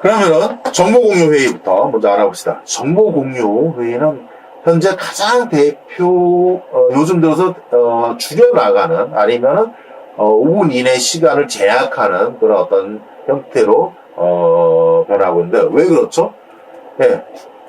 그러면은 정보 공유 회의부터 먼저 알아봅시다. 정보 공유 회의는 현재 가장 대표 어, 요즘 들어서 어, 줄여나가는 아니면은 어, 5분 이내 시간을 제약하는 그런 어떤 형태로 어, 변하고 있는데 왜 그렇죠? 예,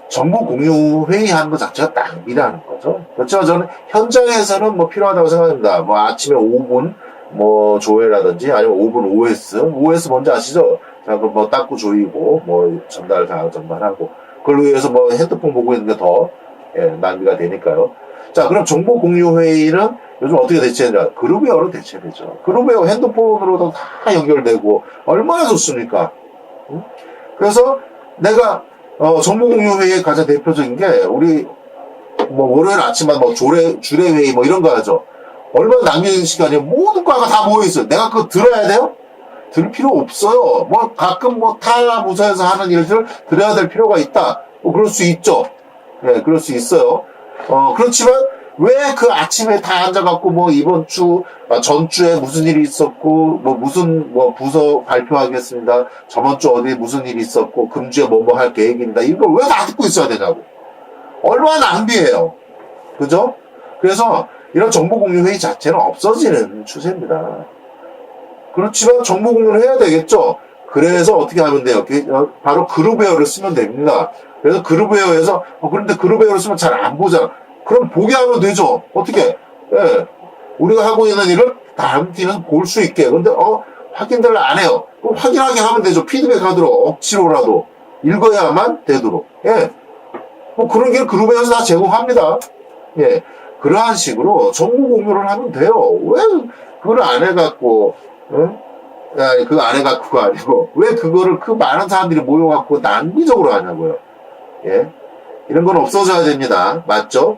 정보 공유 회의하는 것 자체가 낭비라는 거죠. 그렇지만 저는 현장에서는 뭐 필요하다고 생각합니다. 뭐 아침에 5분 뭐 조회라든지 아니면 5분 OS, OS 뭔지 아시죠? 자, 그럼 뭐 닦고 조이고 뭐 전달 다 전달하고 그걸 위해서 뭐 핸드폰 보고 있는 게더 예, 낭비가 되니까요. 자, 그럼 정보 공유 회의는 요즘 어떻게 대체되냐? 그룹웨어로 대체되죠. 그룹웨어 핸드폰으로도 다 연결되고 얼마나 좋습니까? 응? 그래서 내가 어, 정보 공유 회의의 가장 대표적인 게 우리 뭐 월요일 아침마다 뭐 조례 주례 회의 뭐 이런 거 하죠. 얼마나 낭비되는 시간이에요. 모든 과가 다 모여 있어요. 내가 그거 들어야 돼요? 들을 필요 없어요. 뭐 가끔 뭐 타 부서에서 하는 일들 들어야 될 필요가 있다. 뭐 그럴 수 있죠. 예, 그럴 수 있어요. 어, 그렇지만 왜 그 아침에 다 앉아갖고 뭐 이번 주, 아, 전주에 무슨 일이 있었고, 뭐 무슨 뭐 부서 발표하겠습니다. 저번 주 어디에 무슨 일이 있었고, 금주에 뭐 뭐 할 계획입니다. 이걸 왜 다 듣고 있어야 되냐고. 얼마나 낭비해요. 그죠? 그래서 이런 정보 공유 회의 자체는 없어지는 추세입니다. 그렇지만 정보 공유를 해야 되겠죠? 그래서 어떻게 하면 돼요? 바로 그룹웨어를 쓰면 됩니다. 그래서 그룹웨어에서, 어, 그런데 그룹웨어를 쓰면 잘 안 보잖아. 그럼 보게 하면 되죠. 어떻게? 예. 우리가 하고 있는 일을 다른 팀은 볼수 있게. 근데, 어, 확인들 안 해요. 그럼 확인하게 하면 되죠. 피드백 하도록, 억지로라도. 읽어야만 되도록. 예. 뭐 그런 게 그룹에서 다 제공합니다. 예. 그러한 식으로 정보 공유를 하면 돼요. 왜 그걸 안 해갖고, 응? 아니, 그거 안 해갖고가 아니고, 왜 그거를 그 많은 사람들이 모여갖고 낭비적으로 하냐고요. 예. 이런 건 없어져야 됩니다. 맞죠?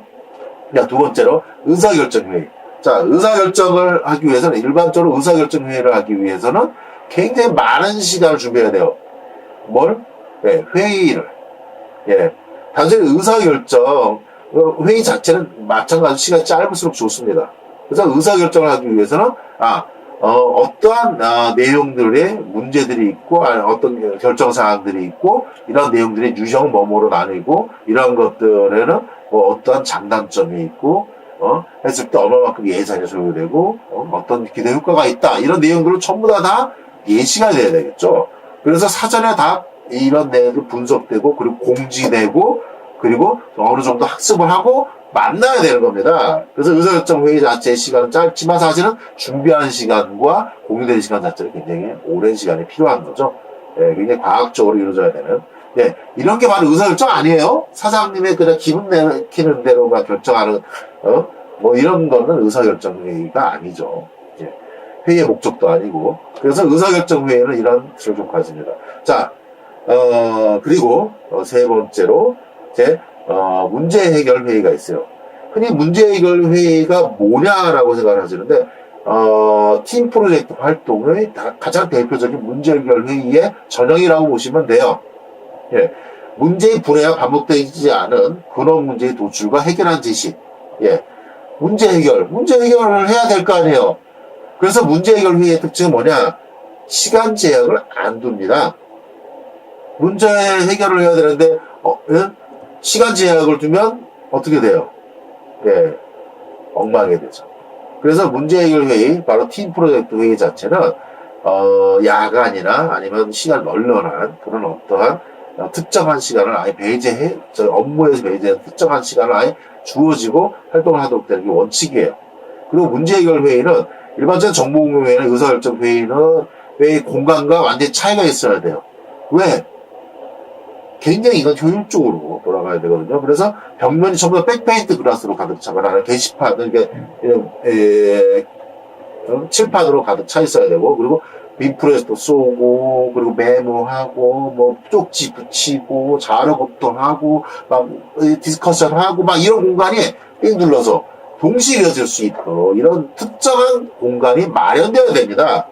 자, 두 번째로, 의사결정회의. 자, 의사결정을 하기 위해서는, 일반적으로 의사결정회의를 하기 위해서는 굉장히 많은 시간을 준비해야 돼요. 뭘? 예, 회의를. 예. 단순히 의사결정, 어, 회의 자체는 마찬가지로 시간이 짧을수록 좋습니다. 그래서 의사결정을 하기 위해서는, 아, 어, 떠한 내용들의 문제들이 있고, 아니, 어떤 결정 사항들이 있고, 이런 내용들의 유형 뭐뭐로 나뉘고, 이런 것들에는 뭐 어떠한 장단점이 있고, 어, 했을 때 얼마만큼 예산이 소요되고, 어, 떤 기대 효과가 있다. 이런 내용들을 전부 다, 다 예시가 돼야 되겠죠. 그래서 사전에 다 이런 내용이 분석되고, 그리고 공지되고, 그리고 어느 정도 학습을 하고 만나야 되는 겁니다. 그래서 의사결정 회의 자체의 시간은 짧지만 사실은 준비하는 시간과 공유되는 시간 자체는 굉장히 오랜 시간이 필요한 거죠. 예, 굉장히 과학적으로 이루어져야 되는. 예, 이런 게 바로 의사결정 아니에요? 사장님의 그냥 기분 내키는 대로만 결정하는, 어? 뭐 이런 거는 의사결정 회의가 아니죠. 예, 회의의 목적도 아니고. 그래서 의사결정 회의는 이런 뜻을 좀 가집니다. 자, 어, 그리고 어, 세 번째로 이제 어, 문제 해결 회의가 있어요. 흔히 문제 해결 회의가 뭐냐라고 생각을 하시는데 어, 팀 프로젝트 활동의 다- 가장 대표적인 문제 해결 회의의 전형이라고 보시면 돼요. 예. 문제의 분해가 반복되지 않은 근원 문제의 도출과 해결한 지시. 예. 문제 해결. 문제 해결을 해야 될 거 아니에요. 그래서 문제 해결 회의의 특징은 뭐냐? 시간 제약을 안 둡니다. 문제 해결을 해야 되는데, 어, 예? 시간 제약을 두면 어떻게 돼요? 예, 엉망이 되죠. 그래서 문제 해결 회의, 바로 팀 프로젝트 회의 자체는 어, 야간이나 아니면 시간 널널한 그런 어떠한 어, 특정한 시간을 아예 배제해, 저 업무에서 배제한 특정한 시간을 아예 주어지고 활동을 하도록 되는 게 원칙이에요. 그리고 문제 해결 회의는 일반적인 정보 공유 회의나 의사결정 회의는 회의 공간과 완전히 차이가 있어야 돼요. 왜? 굉장히 이건 효율적으로 돌아가야 되거든요. 그래서 벽면이 전부 다 백페인트 글라스로 가득 차거나 게시판, 이렇게, 이런, 에, 어, 칠판으로 가득 차 있어야 되고, 그리고 빈프레스도 쏘고, 그리고 메모하고, 뭐, 쪽지 붙이고, 자료 검토하고, 막, 이 디스커션 하고, 막 이런 공간이 삥 눌러서 동시에 이어질 수 있도록 이런 특정한 공간이 마련되어야 됩니다.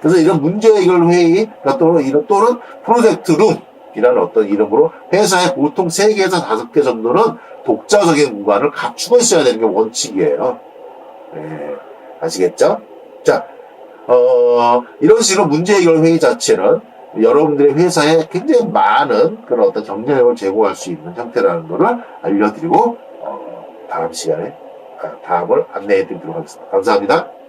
그래서 이런 문제 해결 회의, 또는 또는 프로젝트 룸, 이라는 어떤 이름으로 회사에 보통 3개에서 5개 정도는 독자적인 공간을 갖추고 있어야 되는 게 원칙이에요. 네, 아시겠죠? 자, 어, 이런 식으로 문제 해결 회의 자체는 여러분들의 회사에 굉장히 많은 그런 어떤 경쟁력을 제공할 수 있는 형태라는 것을 알려드리고 어, 다음 시간에 아, 다음을 안내해 드리도록 하겠습니다. 감사합니다.